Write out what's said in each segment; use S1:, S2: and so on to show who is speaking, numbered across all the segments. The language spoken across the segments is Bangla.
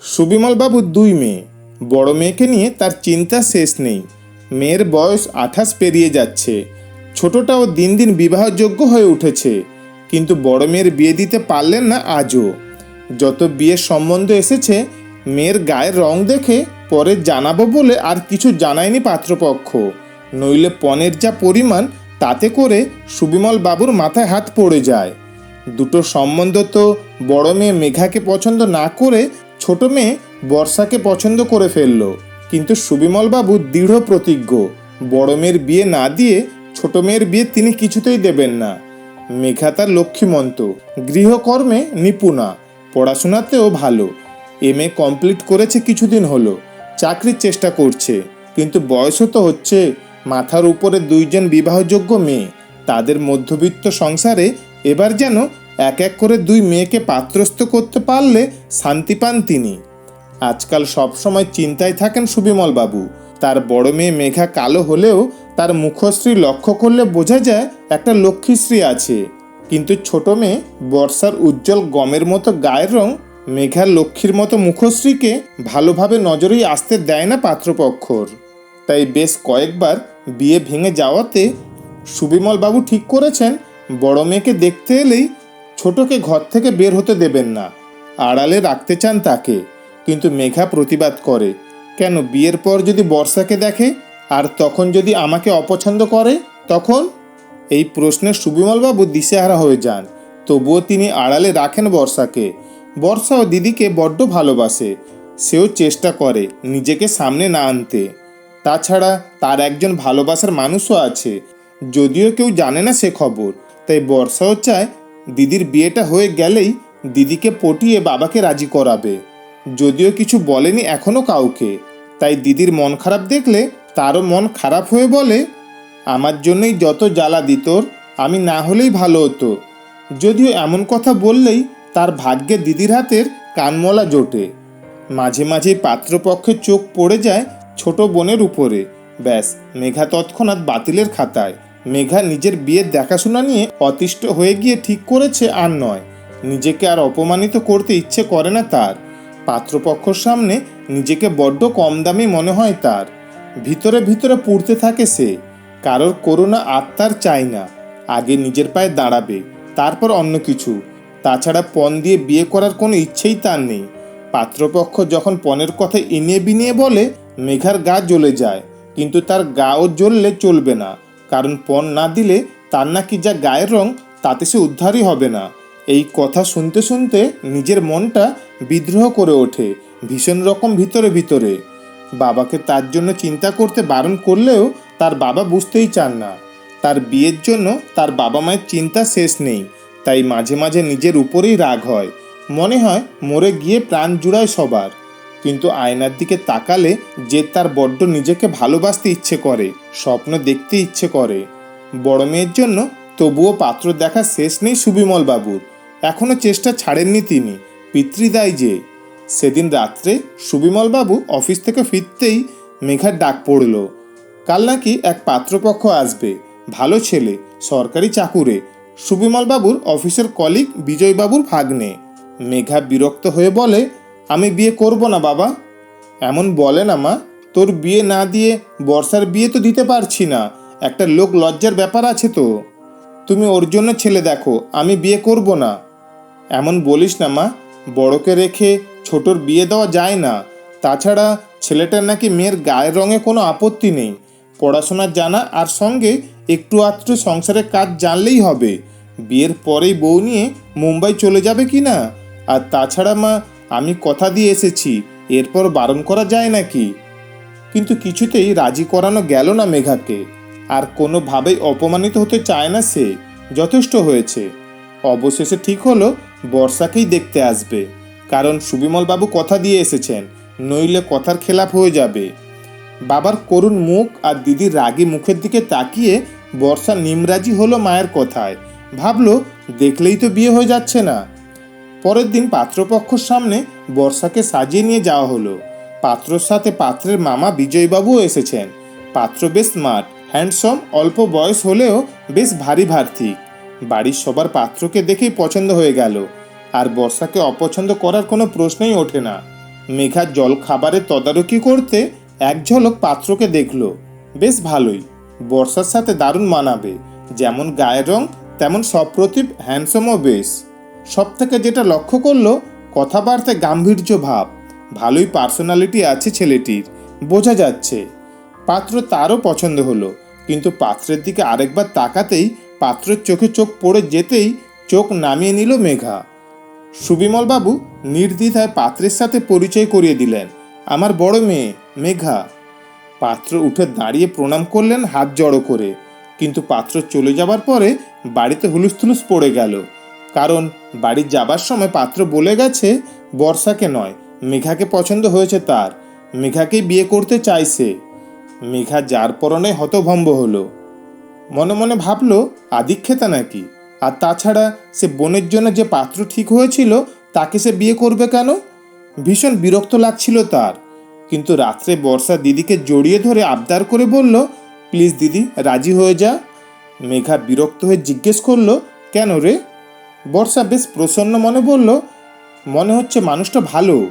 S1: সুবিমল বাবুর দুই মেয়ে। বড় মেয়েকে নিয়ে তার চিন্তা শেষ নেই। মেয়ের বয়স আঠাশ পেরিয়ে যাচ্ছে। ছোটটাও দিন দিন বিবাহযোগ্য হয়ে উঠেছে। কিন্তু বড় মেয়ের বিয়ে দিতে পারলেন না আজও। যত বিয়ের সম্বন্ধ এসেছে, মেয়ের গায়ের রং দেখে পরে জানাব বলে আর কিছু জানায়নি পাত্রপক্ষ। নইলে পণের যা পরিমাণ, তাতে করে সুবিমল বাবুর মাথায় হাত পড়ে যায়। দুটো সম্বন্ধ তো বড় মেয়ে মেঘাকে পছন্দ না করে ছোট মেয়ে বর্ষাকে পছন্দ করে ফেলল। কিন্তু সুবিমল বাবু দৃঢ় প্রতিজ্ঞ। বড় মেয়ের বিয়ে না দিয়ে ছোট মেয়ের বিয়ে তিনি কিছুতেই দেবেন না। মেঘা তার লক্ষ্মীমন্ত। গৃহকর্মে নিপুণা। পড়াশোনাতেও ভালো। এম এ কমপ্লিট করেছে কিছুদিন হলো। চাকরির চেষ্টা করছে। কিন্তু বয়সও তো হচ্ছে। মাথার উপরে দুইজন বিবাহযোগ্য মেয়ে। তাদের মধ্যবিত্ত সংসারে এবার যেন এক এক করে দুই মেয়েকে পাত্রস্থ করতে পারলে শান্তি পান তিনি। আজকাল সবসময় চিন্তায় থাকেন সুবিমল বাবু। তার বড় মেয়ে মেঘা কালো হলেও তার মুখশ্রী লক্ষ্য করলে বোঝা যায় একটা লক্ষ্মীশ্রী আছে। কিন্তু ছোট মেয়ে বর্ষার উজ্জ্বল গমের মতো গায়ের রং মেঘার লক্ষ্মীর মতো মুখশ্রীকে ভালোভাবে নজরেই আসতে দেয় না পাত্রপক্ষর। তাই বেশ কয়েকবার বিয়ে ভেঙে যাওয়াতে সুবিমল বাবু ঠিক করেছেন, বড় মেয়েকে দেখতে এলেই ছোটকে ঘর থেকে বের হতে দেবেন না। আড়ালে রাখতে চান তাকে, কিন্তু মেঘা প্রতিবাদ করে, কেন, বিয়ের পর যদি বর্ষাকে দেখে, আর তখন যদি আমাকে অপছন্দ করে, তখন? এই প্রশ্নে সুবিমলবাবু দিশেহারা হয়ে যান, তবুও তিনি আড়ালে রাখেন বর্ষাকে। বর্ষা ও দিদিকে বড্ড ভালোবাসে, সেও চেষ্টা করে নিজেকে সামনে না আনতে। তাছাড়া তার একজন ভালোবাসার মানুষও আছে, যদিও কেউ জানে না সে খবর, তাই বর্ষাও চায় দিদির বিয়েটা হয়ে গেলেই দিদিকে পটিয়ে বাবাকে রাজি করাবে। যদিও কিছু বলেনি এখনও কাউকে। তাই দিদির মন খারাপ দেখলে তারও মন খারাপ হয়ে বলে, আমার জন্যই যত জ্বালা দিতোর আমি না হলেই ভালো হতো। যদিও এমন কথা বললেই তার ভাগ্যে দিদির হাতের কানমলা জোটে। মাঝে মাঝেই পাত্রপক্ষের চোখ পড়ে যায় ছোট বোনের উপরে। ব্যাস, মেঘা তৎক্ষণাৎ বাতিলের খাতায়। মেঘা নিজের বিয়ের দেখাশোনা নিয়ে অতিষ্ঠ হয়ে গিয়ে ঠিক করেছে আর নয়। নিজেকে আর অপমানিত করতে ইচ্ছে করে না তার। পাত্রপক্ষর সামনে নিজেকে বড্ড কম দামি মনে হয় তার। ভিতরে ভিতরে পুড়তে থাকে সে। কারোর করোনা আত্মার চাই না। আগে নিজের পায়ে দাঁড়াবে, তারপর অন্য কিছু। তাছাড়া পণ দিয়ে বিয়ে করার কোনো ইচ্ছেই তার নেই। পাত্রপক্ষ যখন পণের কথা ইনিয়ে বিনিয়ে বলে, মেঘার গা জ্বলে যায়, কিন্তু তার গাও জ্বললে চলবে না। কারণ পণ না দিলে তার নাকি যা গায়ের রং তাতে সে উদ্ধারই হবে না। এই কথা শুনতে শুনতে নিজের মনটা বিদ্রোহ করে ওঠে, ভীষণ রকম ভিতরে ভিতরে। বাবাকে তার জন্য চিন্তা করতে বারণ করলেও তার বাবা বুঝতেই চান না। তার বিয়ের জন্য তার বাবা মায়ের চিন্তা শেষ নেই, তাই মাঝে মাঝে নিজের উপরেই রাগ হয়। মনে হয় মরে গিয়ে প্রাণ জুড়ায় সবার। কিন্তু আয়নার দিকে তাকালে যে তার বড্ড নিজেকে ভালোবাসতে ইচ্ছে করে, স্বপ্ন দেখতে ইচ্ছে করে। বড় মেয়ের জন্য তবুও পাত্র দেখা শেষ নেই সুবিমল বাবুর। এখনও চেষ্টা ছাড়েননি তিনি, পিতৃদায় যে। সেদিন রাত্রে সুবিমল বাবু অফিস থেকে ফিরতেই মেঘার ডাক পড়ল, কাল নাকি এক পাত্রপক্ষ আসবে, ভালো ছেলে, সরকারি চাকুরে। সুবিমল বাবুর অফিসের কলিগ বিজয়বাবুর ভাগ্নে। মেঘা বিরক্ত হয়ে বলে আমি বিয়ে করব না, বাবা। এমন বলে না, মা। তোর বিয়ে না দিয়ে বর্ষার বিয়ে তো দিতে পারছি না। একটা লোক লজ্জার ব্যাপার আছে তো। তুমি ওর জন্য ছেলে দেখো, আমি বিয়ে করব না। এমন বলিস না, মা। বড়কে রেখে ছোটর বিয়ে দেওয়া যায় না। তাছাড়া ছেলেটার নাকি মেয়ের গায়ের রঙে কোনো আপত্তি নেই। পড়াশোনা জানা আর সঙ্গে একটু আধটু সংসারের কাজ জানলেই হবে। বিয়ের পরেই বউ নিয়ে মুম্বাই চলে যাবে কি না? আর তাছাড়া, মা আমি কথা দিয়ে এসেছি, এরপর বারণ করা যায় নাকি? কিন্তু কিছুতেই রাজি করানো গেল না মেঘাকে। আর কোনোভাবেই অপমানিত হতে চায় না সে। যথেষ্ট হয়েছে। অবশেষে ঠিক হলো, বর্ষাকেই দেখতে আসবে। কারণ সুবিমল বাবু কথা দিয়ে এসেছেন, নইলে কথার খেলাপ হয়ে যাবে। বাবার করুণ মুখ আর দিদির রাগী মুখের দিকে তাকিয়ে বর্ষা নিমরাজি হলো মায়ের কথায়। ভাবলো, দেখলেই তো বিয়ে হয়ে যাচ্ছে না। পরের দিন পাত্রপক্ষর সামনে বর্ষাকে সাজিয়ে নিয়ে যাওয়া হলো। পাত্রর সাথে পাত্রের মামা বিজয়বাবুও এসেছেন। পাত্র বেশ স্মার্ট, হ্যান্ডসম, অল্প বয়স হলেও বেশ ভারী ভার্থিক। বাড়ির সবার পাত্রকে দেখেই পছন্দ হয়ে গেল। আর বর্ষাকে অপছন্দ করার কোনো প্রশ্নই ওঠে না। মেঘা জল খাবারের তদারকি করতে এক ঝলক পাত্রকে দেখল। বেশ ভালোই। বর্ষার সাথে দারুণ মানাবে। যেমন গায়ের রং, তেমন সপ্রতিভ হ্যান্ডসমও বেশ। সব থেকে যেটা লক্ষ্য করল, কথাবার্তায় গাম্ভীর্য ভাব। ভালোই পার্সোনালিটি আছে ছেলেটির, বোঝা যাচ্ছে। পাত্র তারও পছন্দ হলো, কিন্তু পাত্রের দিকে আরেকবার তাকাতেই পাত্রের চোখে চোখ পড়ে যেতেই চোখ নামিয়ে নিল মেঘা। সুবিমল বাবু নির্দ্বিধায় পাত্রের সাথে পরিচয় করিয়ে দিলেন, আমার বড় মেয়ে, মেঘা। পাত্র উঠে দাঁড়িয়ে প্রণাম করলেন হাত জড়ো করে, কিন্তু পাত্র চলে যাবার পরে বাড়িতে হুলুস্থুলুস পড়ে গেল। কারণ বাড়ি যাবার সময় পাত্র বলে গেছে, বর্ষাকে নয়, মেঘাকে পছন্দ হয়েছে তার। মেঘাকেই বিয়ে করতে চাইছে। মেঘা যার পরনে হতভম্ব হলো। মনে মনে ভাবলো, আদিক্ষেতা নাকি? আর তাছাড়া সে বোনের জন্য যে পাত্র ঠিক হয়েছিল, তাকে সে বিয়ে করবে কেন? ভীষণ বিরক্ত লাগছিল তার। কিন্তু রাত্রে বর্ষা দিদিকে জড়িয়ে ধরে আবদার করে বলল, প্লিজ দিদি, রাজি হয়ে যা। মেঘা বিরক্ত হয়ে জিজ্ঞেস করল, কেন রে? বর্ষা বেশ প্রসন্ন মনে বলল, মনে হচ্ছে মানুষটা ভালো।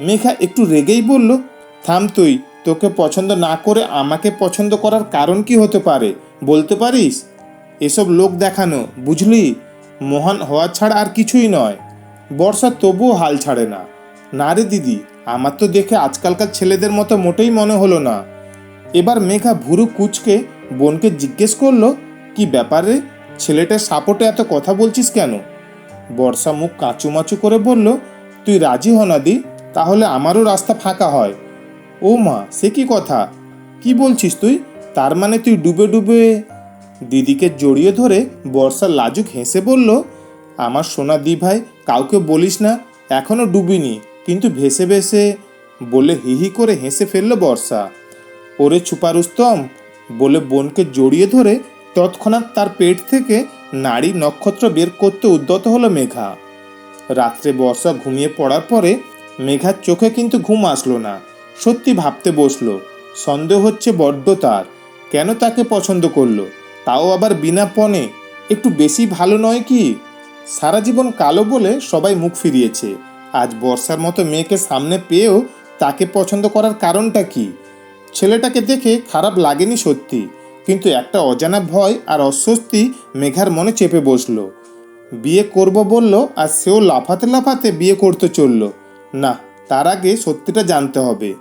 S1: মেঘা একটু রেগেই বলল, থাম তুই, তোকে পছন্দ না করে আমাকে পছন্দ করার কারণ কি হতে পারে, বলতে পারিস? এসব লোক দেখানো, বুঝলি? মহান হওয়া ছাড়া আর কিছুই নয়। বর্ষা তবুও হাল ছাড়ে না। না রে দিদি, আমার তো দেখে আজকালকার ছেলেদের মতো মোটেই মনে হলো না। এবার মেঘা ভুরু কুচকে বোনকে জিজ্ঞেস করল, কি ব্যাপারে ছেলেটার সাপোর্টে এত কথা বলছিস কেন? বর্ষা মুখ কাঁচুমাচু করে বলল, তুই রাজি হ না দি, তাহলে আমারও রাস্তা ফাঁকা হয়। ও মা, সে কি কথা? কি বলছিস তুই? তার মানে তুই ডুবে ডুবে দিদিকে জড়িয়ে ধরে বর্ষা লাজুক হেসে বলল, আমার সোনা দি ভাই, কাউকে বলিস না, এখনও ডুবিনি, কিন্তু ভেসে ভেসে বলে হিহি করে হেসে ফেলল বর্ষা। ওরে ছুপারুস্তম, বলে বোনকে জড়িয়ে ধরে তৎক্ষণাৎ তার পেট থেকে নারী নক্ষত্র বের করতে উদ্যত হলো মেঘা। রাত্রে বর্ষা ঘুমিয়ে পড়ার পরে মেঘার চোখে কিন্তু ঘুম আসলো না। সত্যি ভাবতে বসল, সন্দেহ হচ্ছে বড্ড তার, কেন তাকে পছন্দ করল? তাও আবার বিনা পণে, একটু বেশি ভালো নয় কি? সারা জীবন কালো বলে সবাই মুখ ফিরিয়েছে। আজ বর্ষার মতো মেয়েকে সামনে পেয়েও তাকে পছন্দ করার কারণটা কি? ছেলেটাকে দেখে খারাপ লাগেনি সত্যি। কিন্তু একটা অজানা ভয় আর অস্বস্তি মেঘার মনে চেপে বসল। বিয়ে করব বলল আর সেও লাফাতে লাফাতে বিয়ে করতে চলল। না, তার আগে সত্যিটা জানতে হবে।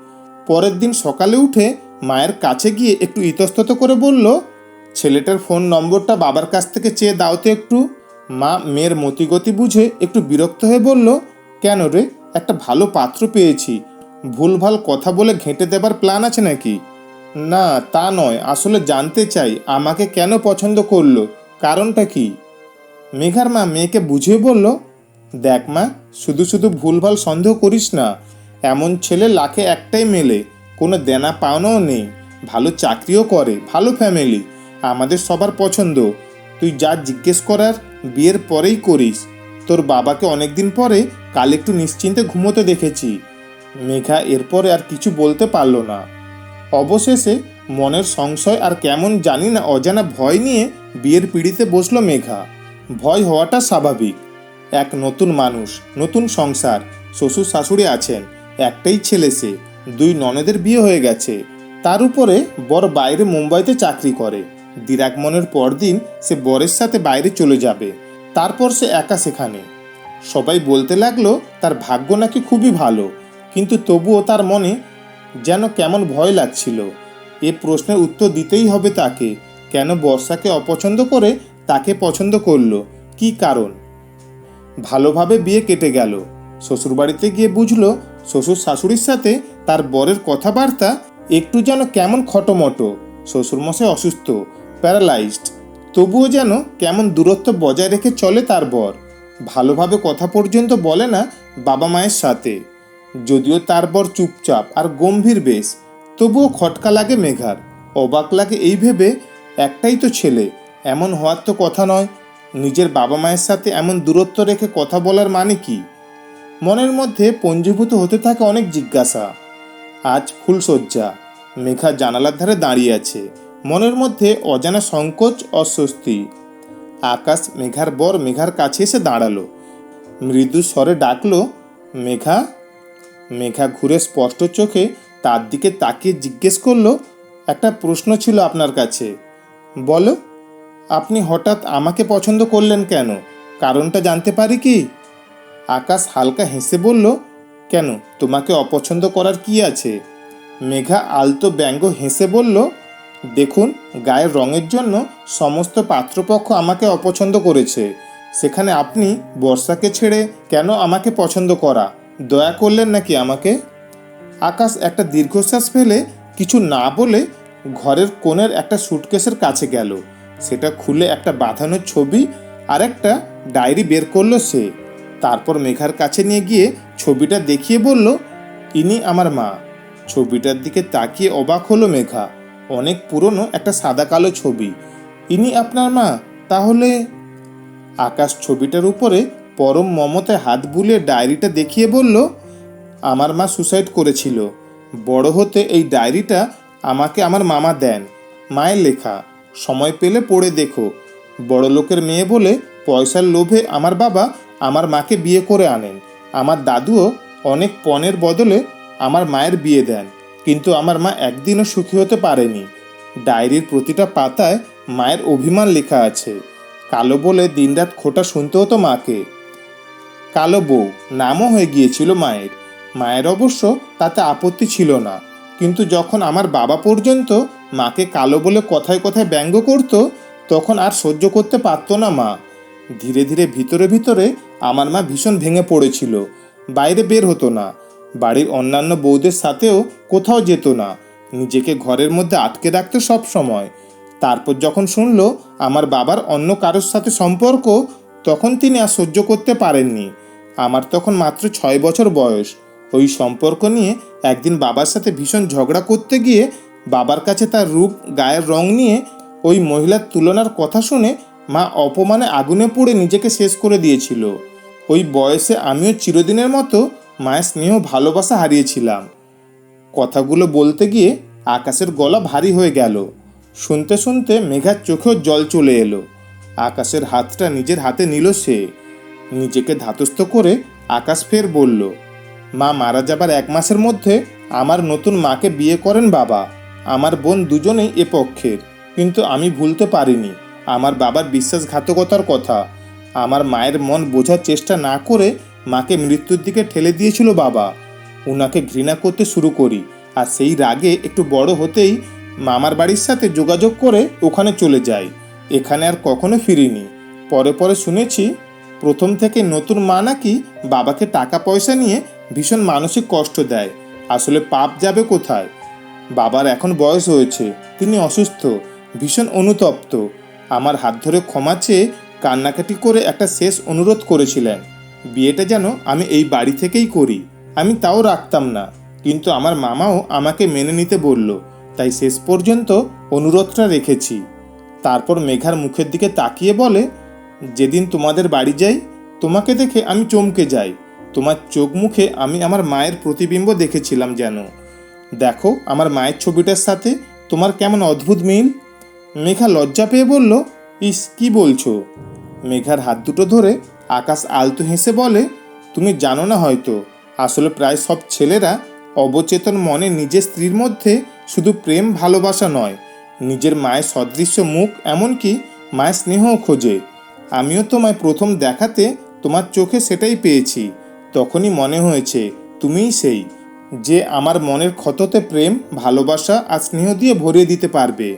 S1: পরের দিন সকালে উঠে মায়ের কাছে গিয়ে একটু ইতস্তত করে বলল, ছেলেটার ফোন নম্বরটা বাবার কাছ থেকে চেয়ে দাও তো একটু। মা মেয়ের মতিগতি বুঝে একটু বিরক্ত হয়ে বলল, কেন রে? একটা ভালো পাত্র পেয়েছি। ভুলভাল কথা বলে ঘেঁটে দেবার প্ল্যান আছে নাকি? না, তা নয়। আসলে জানতে চাই, আমাকে কেন পছন্দ করল? কারণটা কি? মেঘার মা মেয়েকে বুঝিয়ে বলল, দেখ মা, শুধু শুধু ভুলভাল সন্দেহ করিস না। এমন ছেলে লাখে একটাই মেলে। কোনো দেনা পাওনাও নেই। ভালো চাকরিও করে। ভালো ফ্যামিলি আমাদের সবার পছন্দ। তুই যা জিজ্ঞেস করার, বিয়ের পরেই করিস। তোর বাবাকে অনেকদিন পরে কাল একটু নিশ্চিন্তে ঘুমোতে দেখেছি। মেঘা এরপরে আর কিছু বলতে পারল না। অবশেষে মনের সংশয় আর কেমন জানি না অজানা ভয় নিয়ে বিয়ের পিড়িতে বসল মেঘা। ভয় হওয়াটা স্বাভাবিক। এক নতুন মানুষ, নতুন সংসার, শ্বশুর শাশুড়ি আছেন, একটাই ছেলে সে, দুই ননদের বিয়ে হয়ে গেছে। তার উপরে বর বাইরে মুম্বাইতে চাকরি করে। দিরাগমনের পরদিন সে বরের সাথে বাইরে চলে যাবে। তারপর সে একা সেখানে। সবাই বলতে লাগল, তার ভাগ্য নাকি খুবই ভালো, কিন্তু তবুও তার মনে যেন কেমন ভয় লাগছিল। এ প্রশ্নের উত্তর দিতেই হবে তাকে। কেন বর্ষাকে অপছন্দ করে তাকে পছন্দ করল? কি কারণ? ভালোভাবে বিয়ে কেটে গেল। শ্বশুরবাড়িতে গিয়ে বুঝলো শ্বশুর শাশুড়ির সাথে তার বরের কথাবার্তা একটু যেন কেমন খটোমটো। শ্বশুরমশাই অসুস্থ, প্যারালাইজড। তবুও যেন কেমন দূরত্ব বজায় রেখে চলে তার বর। ভালোভাবে কথা পর্যন্ত বলে না বাবা মায়ের সাথে। যদিও তার বর চুপচাপ আর গম্ভীর বেশ, তবুও খটকা লাগে মেঘার। অবাক লাগে এই ভেবে, একটাই তো ছেলে, এমন হওয়ার তো কথা নয়। নিজের বাবা মায়ের সাথে এমন দূরত্ব রেখে কথা বলার মানে কি? মনের মধ্যে পঞ্জীভূত হতে থাকে অনেক জিজ্ঞাসা। আজ ফুলশয্যা, মেঘা জানালার ধারে দাঁড়িয়ে আছে। মনের মধ্যে অজানা সংকোচ, অস্বস্তি। আকাশ মেঘার বর মেঘার কাছে এসে দাঁড়াল। মৃদু স্বরে ডাকলো, মেঘা মেঘা ঘুরে স্পষ্ট চোখে তার দিকে তাকিয়ে জিজ্ঞেস করল, একটা প্রশ্ন ছিল আপনার কাছে। বলো, আপনি হঠাৎ আমাকে পছন্দ করলেন কেন? কারণটা জানতে পারি কি? আকাশ হালকা হেসে বলল, কেন? তোমাকে অপছন্দ করার কি আছে? মেঘা আলতো ব্যঙ্গ হেসে বলল, দেখুন, গায়ের রঙের জন্য সমস্ত পাত্রপক্ষ আমাকে অপছন্দ করেছে। সেখানে আপনি বর্ষাকে ছেড়ে কেন আমাকে পছন্দ করা? দয়া করলেন নাকি আমাকে? আকাশ একটা দীর্ঘশ্বাস ফেলে কিছু না বলে ঘরের কোণের একটা সুটকেসের কাছে গেল। সেটা খুলে একটা বাঁধানোর ছবি আর একটা ডায়েরি বের করল সে। তারপর মেঘার কাছে নিয়ে গিয়ে ছবিটা দেখিয়ে বলল, ইনি আমার মা। ছবিটার দিকে তাকিয়ে অবাক হলো মেঘা। অনেক পুরনো একটা সাদা কালো ছবি। ইনি আপনার মা, তাহলে? আকাশ ছবিটার উপরে পরম মমতায় হাত বুলিয়ে ডায়েরিটা দেখিয়ে বলল, আমার মা সুসাইড করেছিল। বড় হতে এই ডায়েরিটা আমাকে আমার মামা দেন, মায়ের লেখা। সময় পেলে পড়ে দেখো। বড় লোকের মেয়ে বলে পয়সার লোভে আমার বাবা আমার মাকে বিয়ে করে আনেন। আমার দাদুও অনেক পণের বদলে আমার মায়ের বিয়ে দেন। কিন্তু আমার মা একদিনও সুখী হতে পারেনি। ডায়েরির প্রতিটা পাতায় মায়ের অভিমান লেখা আছে। কালো বলে দিনরাত খোটা শুনতে হতো মাকে। কালো বউ, নামও হয়ে গিয়েছিল মায়ের। মায়ের অবশ্য তাতে আপত্তি ছিল না। কিন্তু যখন আমার বাবা পর্যন্ত মাকে কালো বলে কথায় কথায় ব্যঙ্গ করত, তখন আর সহ্য করতে পারতো না মা। ধীরে ধীরে ভিতরে ভিতরে আমার মা ভীষণ ভেঙে পড়েছিল। বাইরে বের হতো না। বাড়ির অন্যান্য বউদের সাথেও কোথাও যেত না। নিজেকে ঘরের মধ্যে আটকে রাখতো সব সময়। তারপর যখন শুনলো আমার বাবার অন্য কারোর সাথে সম্পর্ক, তখন তিনি আর সহ্য করতে পারেননি। আমার তখন মাত্র ছয় বছর বয়স। ওই সম্পর্ক নিয়ে একদিন বাবার সাথে ভীষণ ঝগড়া করতে গিয়ে বাবার কাছে তার রূপ, গায়ের রং নিয়ে ওই মহিলার তুলনার কথা শুনে মা অপমানে আগুনে পুড়ে নিজেকে শেষ করে দিয়েছিল। ওই বয়সে আমিও চিরদিনের মতো মায়ের স্নেহ, ভালোবাসা হারিয়েছিলাম। কথাগুলো বলতে গিয়ে আকাশের গলা ভারী হয়ে গেল। শুনতে শুনতে মেঘার চোখেও জল চলে এলো। আকাশের হাতটা নিজের হাতে নিল সে। নিজেকে ধাতস্থ করে আকাশ ফের বলল, মা মারা যাবার এক মাসের মধ্যে আমার নতুন মাকে বিয়ে করেন বাবা। আমার বোন দুজনেই এ পক্ষের। কিন্তু আমি ভুলতে পারিনি। আমার বাবার বিশ্বাসঘাতকতার কথা। আমার মায়ের মন বোঝার চেষ্টা না করে মাকে মৃত্যুর দিকে ঠেলে দিয়েছিল বাবা। উনাকে ঘৃণা করতে শুরু করি। আর সেই রাগে একটু বড় হতেই মামার বাড়ির সাথে যোগাযোগ করে ওখানে চলে যাই। এখানে আর কখনো ফিরিনি। পরে পরে শুনেছি প্রথম থেকে নতুন মা নাকি বাবাকে টাকা পয়সা নিয়ে ভীষণ মানসিক কষ্ট দেয়। আসলে পাপ যাবে কোথায়? বাবার এখন বয়স হয়েছে, তিনি অসুস্থ, ভীষণ অনুতপ্ত। আমার হাত ধরে ক্ষমা চেয়ে কান্নাকাটি করে একটা শেষ অনুরোধ করেছিলেন, বিয়েটা যেন আমি এই বাড়ি থেকেই করি। আমি তাও রাখতাম না। কিন্তু আমার মামাও আমাকে মেনে নিতে বলল, তাই শেষ পর্যন্ত অনুরোধটা রেখেছি। তারপর মেঘার মুখের দিকে তাকিয়ে বলে যেদিন তোমাদের বাড়ি যাই, তোমাকে দেখে আমি চমকে যাই। তোমার চোখ মুখে আমি আমার মায়ের প্রতিবিম্ব দেখেছিলাম যেন। দেখো, আমার মায়ের ছবিটার সাথে তোমার কেমন অদ্ভুত মিল। মেঘা লজ্জা পেয়ে বলল, ইস, কি বলছো? মেঘার হাত দুটো ধরে আকাশ আলতো হেসে বলে, তুমি জানো না হয়তো, আসলে প্রায় সব ছেলেরা অবচেতন মনে নিজের স্ত্রীর মধ্যে শুধু প্রেম ভালোবাসা নয়, নিজের মায়ের সদৃশ্য মুখ এমনকি মায়ের স্নেহও খোঁজে। আমিও তোমায় প্রথম দেখাতে তোমার চোখে সেটাই পেয়েছি। তখনই মনে হয়েছে, তুমিই সেই, যে আমার মনের ক্ষততে প্রেম, ভালোবাসা আর স্নেহ দিয়ে ভরিয়ে দিতে পারবে।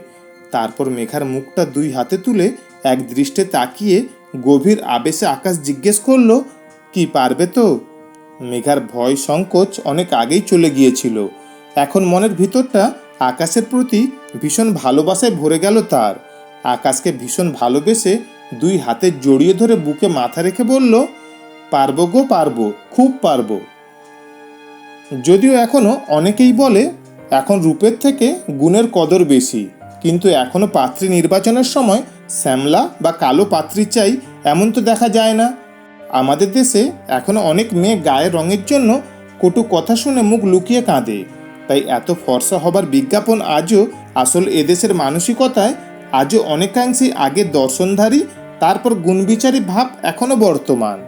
S1: তারপর মেঘার মুখটা দুই হাতে তুলে এক দৃষ্টে তাকিয়ে গভীর আবেশে আকাশ জিজ্ঞেস করল, কি পারবে তো? মেঘার ভয় সংকোচ অনেক আগেই চলে গিয়েছিল। এখন মনের ভিতরটা আকাশের প্রতি ভীষণ ভালোবাসায় ভরে গেল তার। আকাশকে ভীষণ ভালোবেসে দুই হাতে জড়িয়ে ধরে বুকে মাথা রেখে বলল, পারব গো, পারব, খুব পারব। যদিও এখনও অনেকেই বলে, এখন রূপের থেকে গুণের কদর বেশি। কিন্তু এখনও পাত্রী নির্বাচনের সময় শ্যামলা বা কালো পাত্রী চাই এমন তো দেখা যায় না। আমাদের দেশে এখনও অনেক মেয়ে গায়ের রঙের জন্য কটু কথা শুনে মুখ লুকিয়ে কাঁদে। তাই এত ফর্সা হবার বিজ্ঞাপন আজও আসল এদেশের মানসিকতায় আজও অনেকাংশেই আগে দর্শনধারী তারপর গুণবিচারী ভাব এখনও বর্তমান।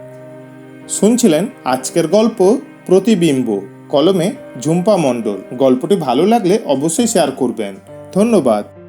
S1: শুনছিলেন আজকের গল্প প্রতিবিম্ব, কলমে ঝুম্পা মণ্ডল। গল্পটি ভালো লাগলে অবশ্যই শেয়ার করবেন। ধন্যবাদ।